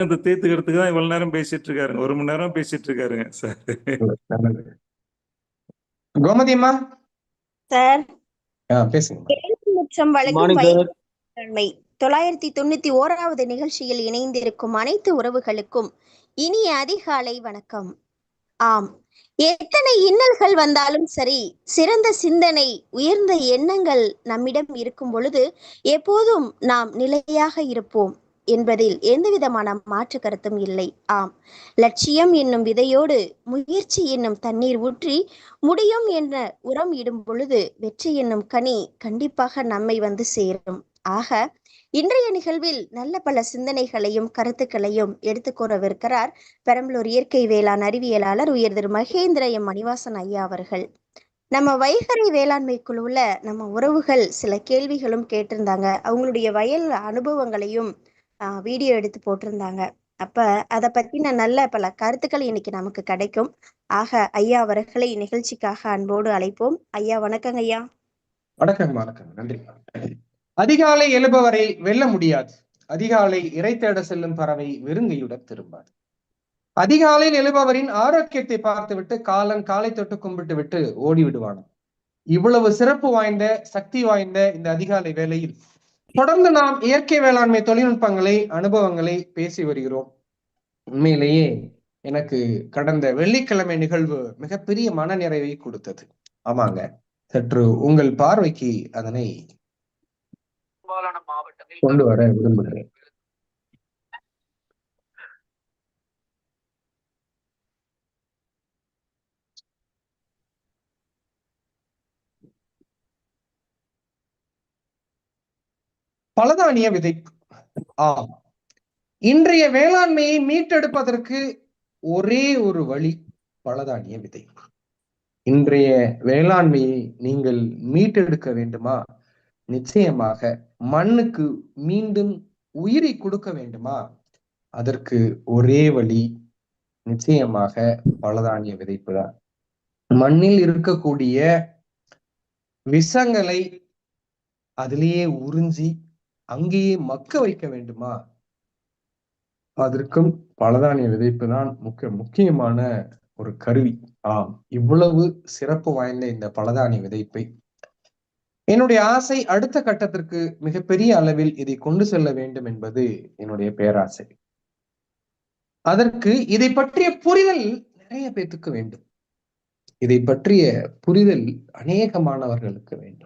அந்த தீர்த்துக்கிறதுக்கு தான் இவ்வளவு நேரம் பேசிட்டு இருக்காருங்க. ஒரு மணி நேரம் பேசிட்டு இருக்காருங்க சார். கோமதி அம்மா? சார். தொள்ளாயிரத்தி தொண்ணூத்தி ஓராவது நிகழ்ச்சியில் இணைந்திருக்கும் அனைத்து உறவுகளுக்கும் இனிய அதிகாலை வணக்கம். ஆம். எத்தனை இன்னல்கள் வந்தாலும் சரி சிறந்த சிந்தனை உயர்ந்த எண்ணங்கள் நம்மிடம் இருக்கும் பொழுது எப்போதும் நாம் நிலையாக இருப்போம். என்பதில் எந்தவிதமான மாற்று கருத்தும் இல்லை. ஆம். லட்சியம் என்னும் விதையோடு முயற்சி என்னும் தண்ணீர் ஊற்றி முடியும் என்ற உரம் இடும் பொழுது வெற்றி என்னும் கனி கண்டிப்பாக நம்மை வந்து சேரும். ஆக இன்றைய நிகழ்வில் நல்ல பல சிந்தனைகளையும் கருத்துக்களையும் எடுத்துக்கூறவிருக்கிறார் பெரம்பலூர் இயற்கை வேளாண் அறிவியலாளர் உயர் திரு மகேந்திர எம் மணிவாசன் ஐயா அவர்கள். நம்ம வைகரை வேளாண்மை குழுவில் நம்ம உறவுகள் சில கேள்விகளும் கேட்டிருந்தாங்க. அவங்களுடைய வயல் அனுபவங்களையும் வீடியோ எடுத்து போட்டிருந்தாங்க. அப்ப அதை பத்தின நல்ல பல கருத்துக்கள் இன்னைக்கு நமக்கு கிடைக்கும். ஆக ஐயா அவர்களை நிகழ்ச்சிக்காக அன்போடு அழைப்போம். ஐயா வணக்கங்க ஐயா. வணக்கம் வணக்கம் நன்றி. அதிகாலை எழுபவரை வெல்ல முடியாது. அதிகாலை இறை தேட செல்லும் பறவை வெறுங்கையுடன் திரும்பாது. அதிகாலையில் எழுபவரின் ஆரோக்கியத்தை பார்த்துவிட்டு காலன் காலை தொட்டு கும்பிட்டு விட்டு ஓடி விடுவான் இவ்வளவு சிறப்பு வாய்ந்த சக்தி வாய்ந்த இந்த அதிகாலை வேளையில் தொடர்ந்து நாம் இயற்கை வேளாண்மை தொழில்நுட்பங்களை அனுபவங்களை பேசி வருகிறோம். உண்மையிலேயே எனக்கு கடந்த வெள்ளிக்கிழமை நிகழ்வு மிகப்பெரிய மனநிறைவை கொடுத்தது. ஆமாங்க. சற்று உங்கள் பார்வைக்கு அதனை கொண்டு வர விரும்புகிறேன். பலதானிய விதைப்பு ஆம். இன்றைய வேளாண்மையை மீட்டெடுப்பதற்கு ஒரே ஒரு வழி பலதானிய விதைப்பு இன்றைய வேளாண்மையை நீங்கள் மீட்டெடுக்க வேண்டுமா? நிச்சயமாக மண்ணுக்கு மீண்டும் உயிரை கொடுக்க வேண்டுமா? அதற்கு ஒரே வழி நிச்சயமாக பலதானிய விதைப்பு தான் மண்ணில் இருக்கக்கூடிய விஷங்களை அதிலேயே உறிஞ்சி அங்கேயே மக்க வைக்க வேண்டுமா? அதற்கும் பலதானிய விதைப்பு தான் முக்கிய முக்கியமான ஒரு கருவி. ஆம் இவ்வளவு சிறப்பு வாய்ந்த இந்த பலதானிய விதைப்பை. என்னுடைய ஆசை அடுத்த கட்டத்திற்கு மிகப்பெரிய அளவில் இதை கொண்டு செல்ல வேண்டும் என்பது என்னுடைய பேராசை. அதற்கு இதை பற்றிய புரிதல் நிறைய பேத்துக்கு வேண்டும். இதை பற்றிய புரிதல் அநேக மாணவர்களுக்கு வேண்டும்.